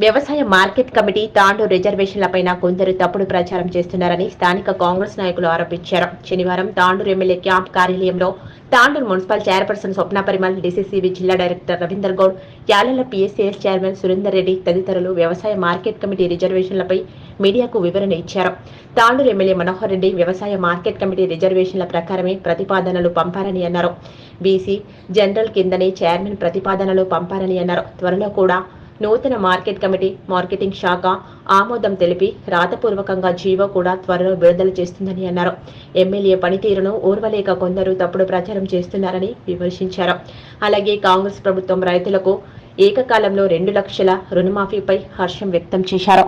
వ్యవసాయ market committee తాండూ రిజర్వేషన్లపైన కొందరు తప్పుడు ప్రచారం చేస్తున్నారని స్థానిక కాంగ్రెస్ నాయకులు ఆరోపించారు. శనివారం తాండూరు ఎమ్మెల్యే క్యాంప్ కార్యాలయంలో Tandur municipal chairperson Swapna Parimal DCCB జిల్లా director Ravinder Goud యాలల PSCS chairman Surender Reddy తదితరులు వ్యవసాయ మార్కెట్ కమిటీ రిజర్వేషన్లపై మీడియాకు వివరణ ఇచ్చారు. తాండూరు ఎమ్మెల్యే మనోహర్ రెడ్డి వ్యవసాయ మార్కెట్ కమిటీ రిజర్వేషన్ల ప్రకారమే ప్రతిపాదనలు పంపారని అన్నారు. బీసీ జనరల్ కిందనే చైర్మన్ ప్రతిపాదనలు పంపారని అన్నారు. త్వరలో కూడా నూతన మార్కెట్ కమిటీ మార్కెటింగ్ శాఖ ఆమోదం తెలిపి రాతపూర్వకంగా జీవో కూడా త్వరలో విడుదల చేస్తుందని అన్నారు. ఎమ్మెల్యే పనితీరును ఓర్వలేక కొందరు తప్పుడు ప్రచారం చేస్తున్నారని విమర్శించారు. అలాగే కాంగ్రెస్ ప్రభుత్వం రైతులకు ఏకకాలంలో రెండు లక్షల రుణమాఫీపై హర్షం వ్యక్తం చేశారు.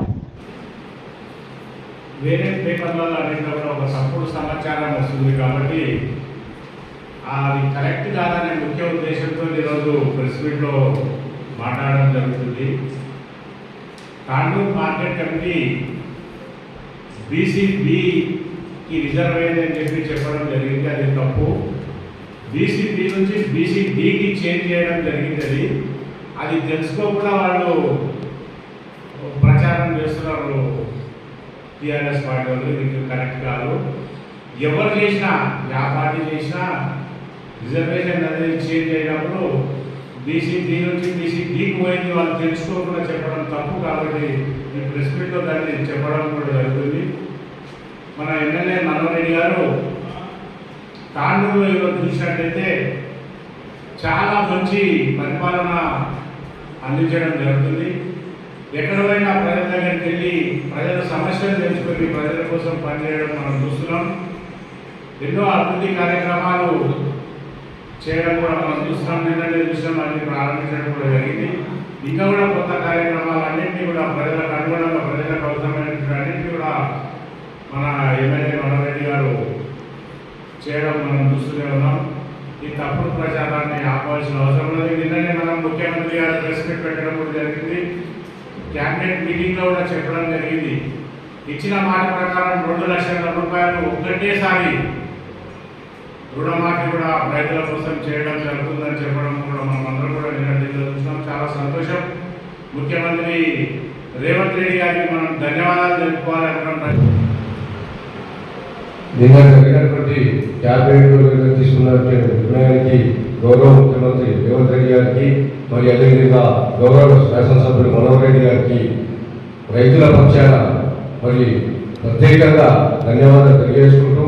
వేరే పేపర్లలో అనేటప్పుడు ఒక సమాచారం వస్తుంది కాబట్టి అది కరెక్ట్ కాదనే ముఖ్య ఉద్దేశంతో ఈరోజు ప్రెస్ మీట్లో మాట్లాడడం జరుగుతుంది. తాండూరు మార్కెట్ కమిటీ బీసీ బికి రిజర్వ్ అయిందని చెప్పి చెప్పడం జరిగింది. అది తప్పు. బీసీబీ నుంచి బీసీ డికి చేంజ్ చేయడం జరిగింది. అది అది తెలుసుకోకుండా వాళ్ళు ప్రచారం చేస్తున్నారు. టీఆర్ఎస్ పార్టీ వాళ్ళు ఇది కరెక్ట్ కాదు. ఎవరు చేసినా యా పార్టీ చేసినా రిజర్వేషన్ అనేది చేంజ్ అయినప్పుడు బీసీ బీ నుంచి బీసీ డికి పోయింది వాళ్ళు తెలుసుకోకుండా చెప్పడం తప్పు కాబట్టి ఈ ప్రెస్ మీట్లో దాన్ని చెప్పడం కూడా జరుగుతుంది. మన ఎమ్మెల్యే మనోరెడ్డి గారు తాండూరులో ఈరోజు చూసినట్టయితే చాలా మంచి పరిపాలన అందించడం జరుగుతుంది. ఎక్కడైనా ప్రజల దగ్గరికి వెళ్ళి ప్రజల సమస్యలు తెలుసుకొని ప్రజల కోసం పనిచేయడం మనం చూస్తున్నాం. ఎన్నో అభివృద్ధి కార్యక్రమాలు చేయడం కూడా మనం చూస్తాం నిన్ననే చూసాం అన్ని ప్రారంభించడం కూడా జరిగింది. ఇంకా కూడా కొత్త కార్యక్రమాలు అన్నింటినీ కూడా ప్రజలకు అనుగుణంగా ప్రజలకు అవసరమైనటువంటి అన్నింటినీ కూడా మన ఎమ్మెల్యే మనోరెడ్డి గారు చేయడం మనం చూస్తూనే ఉన్నాం. ఈ తప్పుడు ప్రచారాన్ని ఆపాల్సిన అవసరం ఉన్నది. నిన్ననే మనం ముఖ్యమంత్రి గారు ప్రెస్ మీట్ పెట్టడం కూడా జరిగింది. క్యాబినెట్ మీటింగ్లో కూడా చెప్పడం జరిగింది. ఇచ్చిన మాట ప్రకారం రెండు లక్షల రూపాయలు ఒకటేసారి రుణమాఫీ కూడా రైతుల కోసం చేయడం జరుగుతుందని చెప్పడం కూడా మనం అందరం కూడా నిన్న ఢిల్లీలో చూసినాం. చాలా సంతోషం. ముఖ్యమంత్రి రేవంత్ రెడ్డి గారికి మనం ధన్యవాదాలు తెలుపుకోవాలనుకుంటున్నాం నిన్న జరిగినటువంటి క్యాబినెట్ తీసుకున్నటువంటి నిర్ణయానికి గౌరవ ముఖ్యమంత్రి రేవంత్ రెడ్డి గారికి మరి అదేవిధంగా గౌరవ శాసనసభ్యులు మనోహర్ రెడ్డి గారికి రైతుల పక్షాన మరి ప్రత్యేకంగా ధన్యవాదాలు తెలియజేసుకుంటూ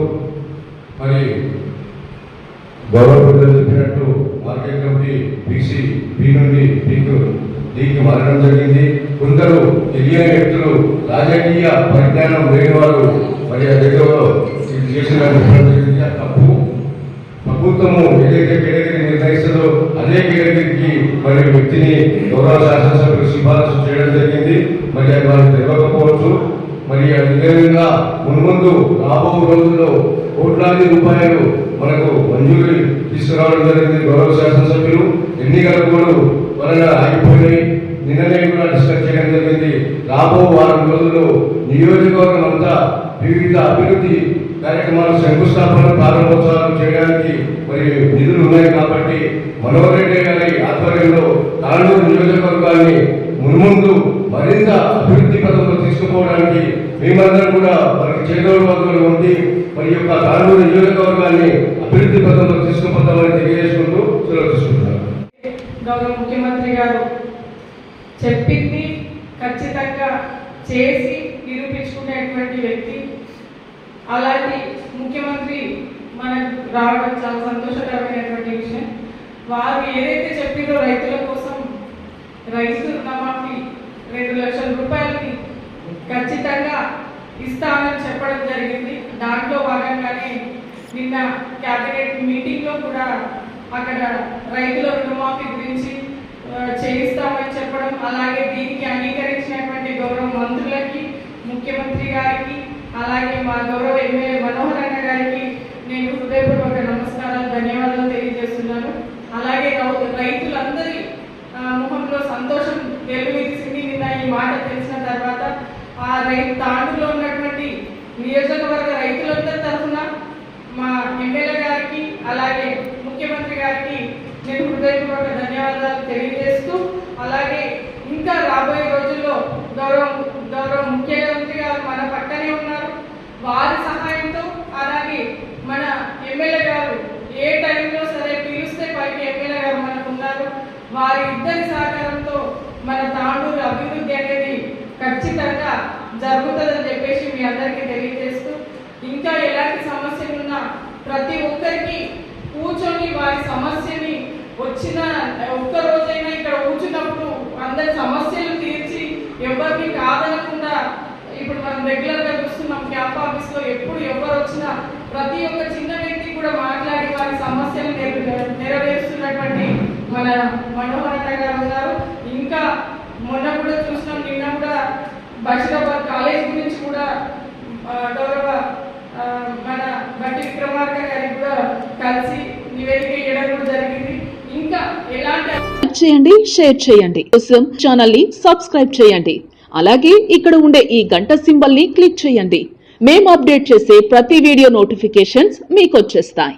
మరి గౌరవ పెద్దలు చెప్పినట్టు మార్కెట్ కమిటీ బీసీ బి నుండి బీకు మారడం జరిగింది. కొందరు తెలియని వ్యక్తులు రాజకీయ పరిజ్ఞానం లేని వారు మరి అదేదో చేసిన జరిగింది తప్పు ప్రభుత్వము ఏదైతే కేటగిరీ నిర్ణయిస్తుందో అదే కేటగిరీకి మరి వ్యక్తిని గౌరవ శాసనసభ్యులు సిఫారసు చేయడం జరిగింది. మరి అది వారు తెలియకపోవచ్చు మరి అదేవిధంగా మున్ముందు రాబో రోజుల్లో కోట్లాది రూపాయలు మనకు మంజూరు తీసుకురావడం జరిగింది గౌరవ శాసనసభ్యులు. ఎన్నికల కూడా వలన ఆగిపోయినాయి. నిన్ననే కూడా డిస్కస్ చేయడం జరిగింది. రాబో వారం రోజుల్లో నియోజకవర్గం అంతా వివిధ అభివృద్ధి కార్యక్రమాలు శంకుస్థాపన ప్రారంభోత్సవాలు చేయడానికి మరి నిధులు ఉన్నాయి కాబట్టి మనోహర్ రెడ్డి గారి ఆధ్వర్యంలో తాండూరు నియోజకవర్గాన్ని మున్ముందు మరింత అభివృద్ధి పథంలో తీసుకుపోవడానికి మేమందరం కూడా మనకి చేదోడు ఉంది ఉండి మరి యొక్క కానూరు నియోజకవర్గాన్ని అభివృద్ధి పథంలో తీసుకుపోతామని తెలియజేసుకుంటూ సెలవు గౌరవ ముఖ్యమంత్రి గారు చెప్పింది ఖచ్చితంగా చేసి నిరూపించుకునేటువంటి వ్యక్తి. అలాంటి ముఖ్యమంత్రి మనకు రావడం చాలా సంతోషకరమైనటువంటి విషయం. వారు ఏదైతే చెప్పిందో రైతుల కోసం రైతు రుణమాఫీ రెండు లక్షల ఖచ్చితంగా ఇస్తామని చెప్పడం జరిగింది. దాంట్లో భాగంగానే నిన్న క్యాబినెట్ మీటింగ్లో కూడా అక్కడ రైతుల రుణమాఫీ గురించి చేయిస్తామని చెప్పడం అలాగే దీనికి అంగీకరించినటువంటి గౌరవ మంత్రులకి ముఖ్యమంత్రి గారికి అలాగే మా గౌరవ ఎమ్మెల్యే మనోహర్ అన్న గారికి నేను హృదయపూర్వక నమస్కారాలు ధన్యవాదాలు తెలియజేస్తున్నాను అలాగే రౌ- రైతులందరి ఆ, ముఖంలో సంతోషం వెలువెలిసింది నిన్న ఈ మాట తెలిసిన తర్వాత తాండూలో తాండూరులో ఉన్నటువంటి నియోజకవర్గ రైతులందరి తరఫున మా ఎమ్మెల్యే గారికి అలాగే ముఖ్యమంత్రి గారికి నేను హృదయపూర్వక ధన్యవాదాలు తెలియజేస్తూ అలాగే ఇంకా రాబోయే రోజుల్లో గౌరవ గౌరవ ముఖ్యమంత్రి గారు మన పక్కనే ఉన్నారు. వారి సహాయంతో అలాగే మన ఎమ్మెల్యే గారు ఏ టైంలో సరే పిలిస్తే పైకి ఎమ్మెల్యే గారు మనకు ఉన్నారు. వారి ఇద్దరి సహకారంతో మన తాండూరు అభివృద్ధి అనేది ఖచ్చితంగా జరుగుతుందని చెప్పేసి మీ అందరికీ తెలియజేస్తూ ఇంకా ఎలాంటి సమస్యలు ఉన్నా ప్రతి ఒక్కరికి కూర్చొని వారి సమస్యని వచ్చిన ఒక్క రోజైనా ఇక్కడ కూర్చున్నప్పుడు అందరి సమస్యలు తీర్చి ఎవరిని కాదనకుండా ఇప్పుడు మనం రెగ్యులర్గా చూస్తున్నాం క్యాంప్ ఆఫీస్లో ఎప్పుడు ఎవరు వచ్చినా ప్రతి ఒక్క చిన్న వ్యక్తి కూడా మాట్లాడి వారి సమస్యలు నెరవేరుస్తున్నటువంటి మన మనోహరణ గారు ఉన్నారు ఇంకా మొన్న కూడా చూసినాం కూడా బషీరాబాద్ కాలేజ్ గురించి కూడా గౌరవ మన బట్టి విక్రమార్క గారికి కూడా కలిసి నివేదిక ఇవ్వడం కూడా జరిగింది. ఇంకా ఎలాంటి చేయండి షేర్ చేయండి. కోసం ఛానల్ని సబ్స్క్రైబ్ చేయండి. అలాగే ఇక్కడ ఉండే ఈ గంట సింబల్ని క్లిక్ చేయండి. మేము అప్డేట్ చేసే ప్రతి వీడియో నోటిఫికేషన్స్ మీకు వచ్చేస్తాయి.